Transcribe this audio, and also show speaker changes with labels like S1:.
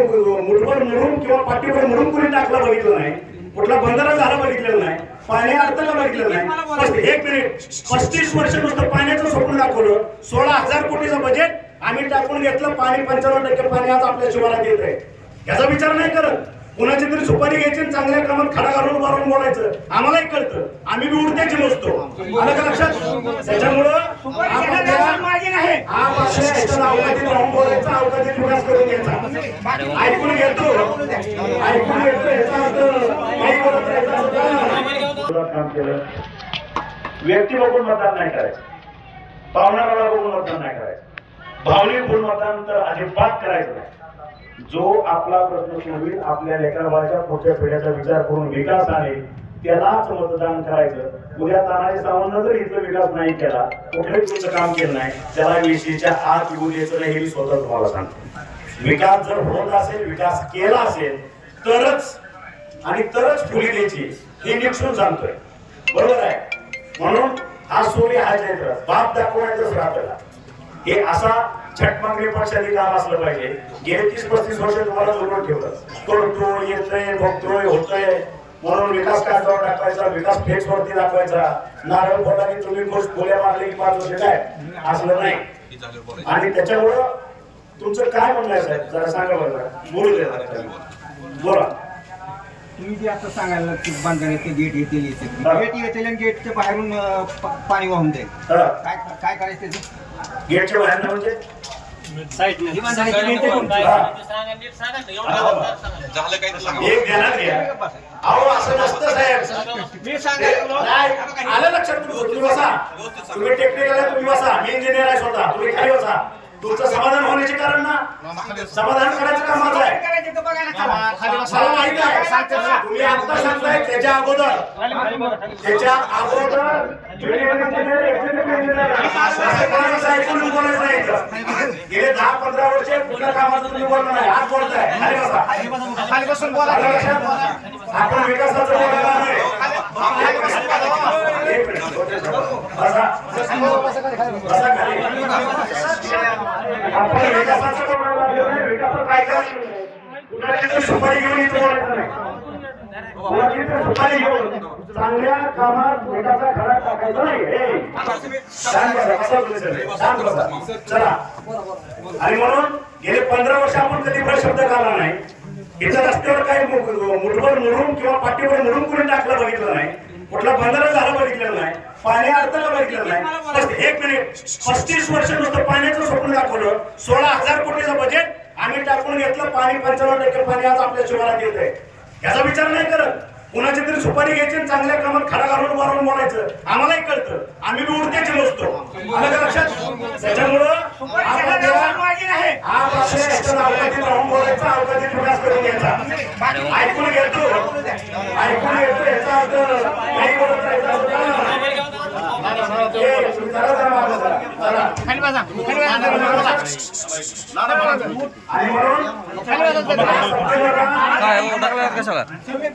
S1: मुठभर मुरून किंवा पाठीभर मुरून कुणी टाकला बघितलं नाही. कुठला बंधारा झाला बघितलेलं नाही. पाणी अडताना बघितलेलं नाही. एक मिनिट. पस्तीस वर्ष नुसतं पाण्याचं स्वप्न दाखवलं. सोळा हजार कोटीचं बजेट आम्ही टाकून घेतलं. पाणी पंच्याण्णव टक्के पाणी आज आपल्या शिवारात येत आहे. याचा विचार नाही करत. कुणाची तरी सुपारी घ्यायची चांगल्या क्रमात खडा घालून मारून बोलायचं. आम्हालाही कळतं. आम्ही बी उडत्याची नसतो आलं का लक्षात? त्याच्यामुळं हा अवकाशात राहून बोलायचा अवकाशात विकास ऐकून घेतो ऐकून घेतो याचा अर्थ नाही काम केलं व्यक्ती बघून मतदान नाही करायचं. पाहुणाराला बघून मतदान नाही करायचं. भावनिक गुण मतदान तर अजिबात करायचं नाही. जो आपला प्रश्न सोडवी आपल्या लेकरबाळच्या पुढच्या पिढ्याचा विचार करून विकास आहे त्यालाच मतदान करायचं. उद्या तानाजी सावंत जर इथं विकास नाही केला कुठलंही तुमचं काम केलं नाही त्याला विषयीच्या आत येऊन यायचं नाही हे स्वतः तुम्हाला सांगतो. विकास जर होत असेल विकास केला असेल तरच आणि तरच फुली द्यायची हे निक्षून सांगतोय. बरोबर आहे? म्हणून हा सोनी हा जयंत्र बाप दाखवायचंच आपल्याला हे असा छटमागणी पक्षाने काम असलं पाहिजे. गेले तीस पस्तीस वर्ष तुम्हाला जोडून ठेवलं. करतो येतोय बघतोय होतोय. म्हणून विकास कागदावर दाखवायचा विकास फ्लेक्स वरती दाखवायचा. नारळ फोडला की तुम्ही गोष्ट गोळ्या मारले की पाच वर्ष काय? असलं नाही. आणि त्याच्यामुळं तुमचं काय म्हणणं आहे साहेब? जरा सांगा बरं. जरा. बोलू द्या जरा. त्यांना. बोला.
S2: तुम्ही जे आता सांगायला की बांधण्याचे गेट येतील येतील.
S1: हा.
S2: गेट येतील आणि गेटच्या बाहेरून अं, प- पाणी वाहून जाईल.
S1: हा.
S2: काय काय करायचं त्याचं
S1: गेटच्या बाहेर ना म्हणजे?
S2: ही बांधण्याची गेट येतील.
S3: झालं काय तर सांगा.
S1: एक ध्यानात घ्या अहो असं नसतं साहेब.
S2: मी सांगायला
S1: नाही, आलं लक्षात? तुम्ही तुम्ही बसा. तुम्ही टेक्निकल आहे तुम्ही बसा. मी इंजिनियर आहे स्वतः. तुम्ही खाली बसा. तुमचं समाधान होण्याचे कारण ना? समाधान करायचं काम माझं आहे? मला माहीत आहे. तुम्ही आता सांगताय त्याच्या अगोदर. त्याच्या अगोदर ऐकून बोलायचं नाही गेले दहा पंधरा वर्ष पुन्हा कामाचं तुम्ही बोलणार नाही. आज बोलताय
S2: बसून बोला
S1: आपण विकासाचं बोलणार नाही. बसा. बसा खाली. आपण विकासाचं बोलायला लागलो नाही. विकासाचं काय करायचं? कुणाची सुपारी घेऊन इथं बोलायचं नाही. कुणाची सुपारी घेऊन चांगल्या कामात विकासा खरा टाकायचा नाही चला आणि म्हणून गेले पंधरा वर्ष आपण कधी पण शब्द काढला नाही इथं रस्त्यावर काही मुठभर मुरून किंवा पाठीवर मुरून कुणी टाकलं बघितलं नाही कुठला बंधारा झाला बघितलेलं नाही पाणी अडताना बघितलेलं नाही. एक मिनिट पस्तीस वर्ष नुसतं पाण्याचं स्वप्न दाखवलं. सोळा हजार कोटीचं बजेट आम्ही टाकून घेतलं. पाणी पंच्याण्णव टक्के पाणी आज आपल्या शिवारात येत आहे. याचा विचार नाही करत. कुणाची तरी सुपारी घ्यायची आणि चांगल्या क्रमात खडा घालून मारून बोलायचं आम्हालाही कळतं. आम्ही बी उडत्याची नसतो. आलं का लक्षात? त्याच्यामुळं याच्या अवकाशात राहून बोलायचा अवकाशात विकास करून घ्यायचा ऐकून घेतो ऐकून घेतो याचा अर्थ नाही बोलत नाही, याचा अर्थ काय? ए, तुम्ही जरा जरा मागं जरा, जरा.
S2: खाली बसा खाली बसा
S1: आणि म्हणून दहा सप्टेंबरला
S3: काय टाकला कशाला?
S2: तुम्ही